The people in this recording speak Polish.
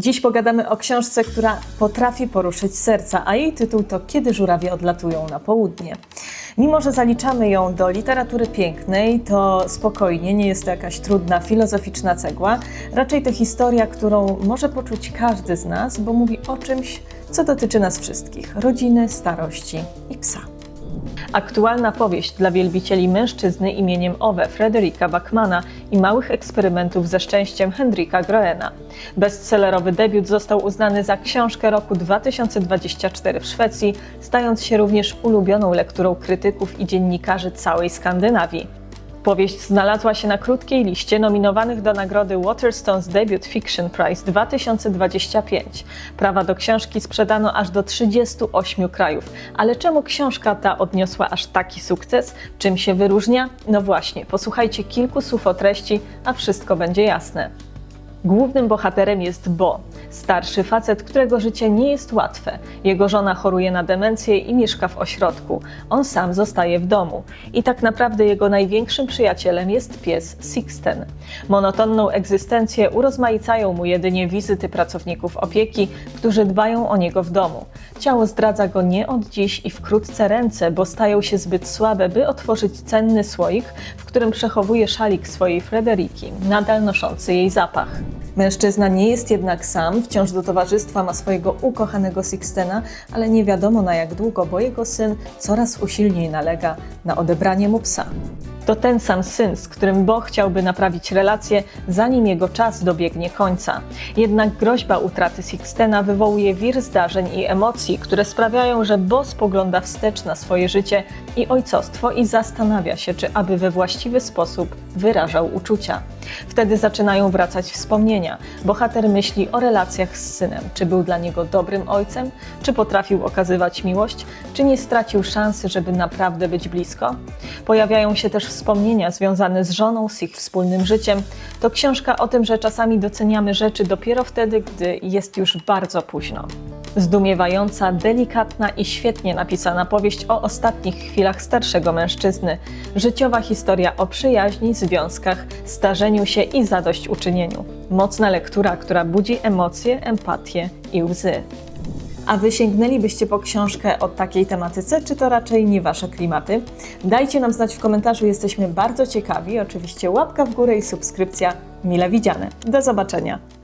Dziś pogadamy o książce, która potrafi poruszyć serca, a jej tytuł to Kiedy żurawie odlatują na południe. Mimo, że zaliczamy ją do literatury pięknej, to spokojnie, nie jest to jakaś trudna filozoficzna cegła. Raczej to historia, którą może poczuć każdy z nas, bo mówi o czymś, co dotyczy nas wszystkich rodziny, starości i psa. Aktualna powieść dla wielbicieli mężczyzny imieniem Owe Frederika Bachmana i małych eksperymentów ze szczęściem Hendrika Groena. Bestsellerowy debiut został uznany za książkę roku 2024 w Szwecji, stając się również ulubioną lekturą krytyków i dziennikarzy całej Skandynawii. Powieść znalazła się na krótkiej liście nominowanych do nagrody Waterstones Debut Fiction Prize 2025. Prawa do książki sprzedano aż do 38 krajów. Ale czemu książka ta odniosła aż taki sukces? Czym się wyróżnia? No właśnie, posłuchajcie kilku słów o treści, a wszystko będzie jasne. Głównym bohaterem jest Bo, starszy facet, którego życie nie jest łatwe. Jego żona choruje na demencję i mieszka w ośrodku. On sam zostaje w domu. I tak naprawdę jego największym przyjacielem jest pies Sixten. Monotonną egzystencję urozmaicają mu jedynie wizyty pracowników opieki, którzy dbają o niego w domu. Ciało zdradza go nie od dziś i wkrótce ręce, bo stają się zbyt słabe, by otworzyć cenny słoik, w którym przechowuje szalik swojej Frederiki, nadal noszący jej zapach. Mężczyzna nie jest jednak sam, wciąż do towarzystwa ma swojego ukochanego Sixtena, ale nie wiadomo na jak długo, bo jego syn coraz usilniej nalega na odebranie mu psa. To ten sam syn, z którym Bo chciałby naprawić relacje, zanim jego czas dobiegnie końca. Jednak groźba utraty Sixtena wywołuje wir zdarzeń i emocji, które sprawiają, że Bo spogląda wstecz na swoje życie i ojcostwo i zastanawia się, czy aby we właściwy sposób wyrażał uczucia. Wtedy zaczynają wracać wspomnienia. Bohater myśli o relacjach z synem. Czy był dla niego dobrym ojcem? Czy potrafił okazywać miłość? Czy nie stracił szansy, żeby naprawdę być blisko? Pojawiają się też wspomnienia związane z żoną, z ich wspólnym życiem. To książka o tym, że czasami doceniamy rzeczy dopiero wtedy, gdy jest już bardzo późno. Zdumiewająca, delikatna i świetnie napisana powieść o ostatnich chwilach starszego mężczyzny. Życiowa historia o przyjaźni, związkach, starzeniu się i zadośćuczynieniu. Mocna lektura, która budzi emocje, empatię i łzy. A wy sięgnęlibyście po książkę o takiej tematyce, czy to raczej nie wasze klimaty? Dajcie nam znać w komentarzu, jesteśmy bardzo ciekawi. Oczywiście łapka w górę i subskrypcja mile widziane. Do zobaczenia.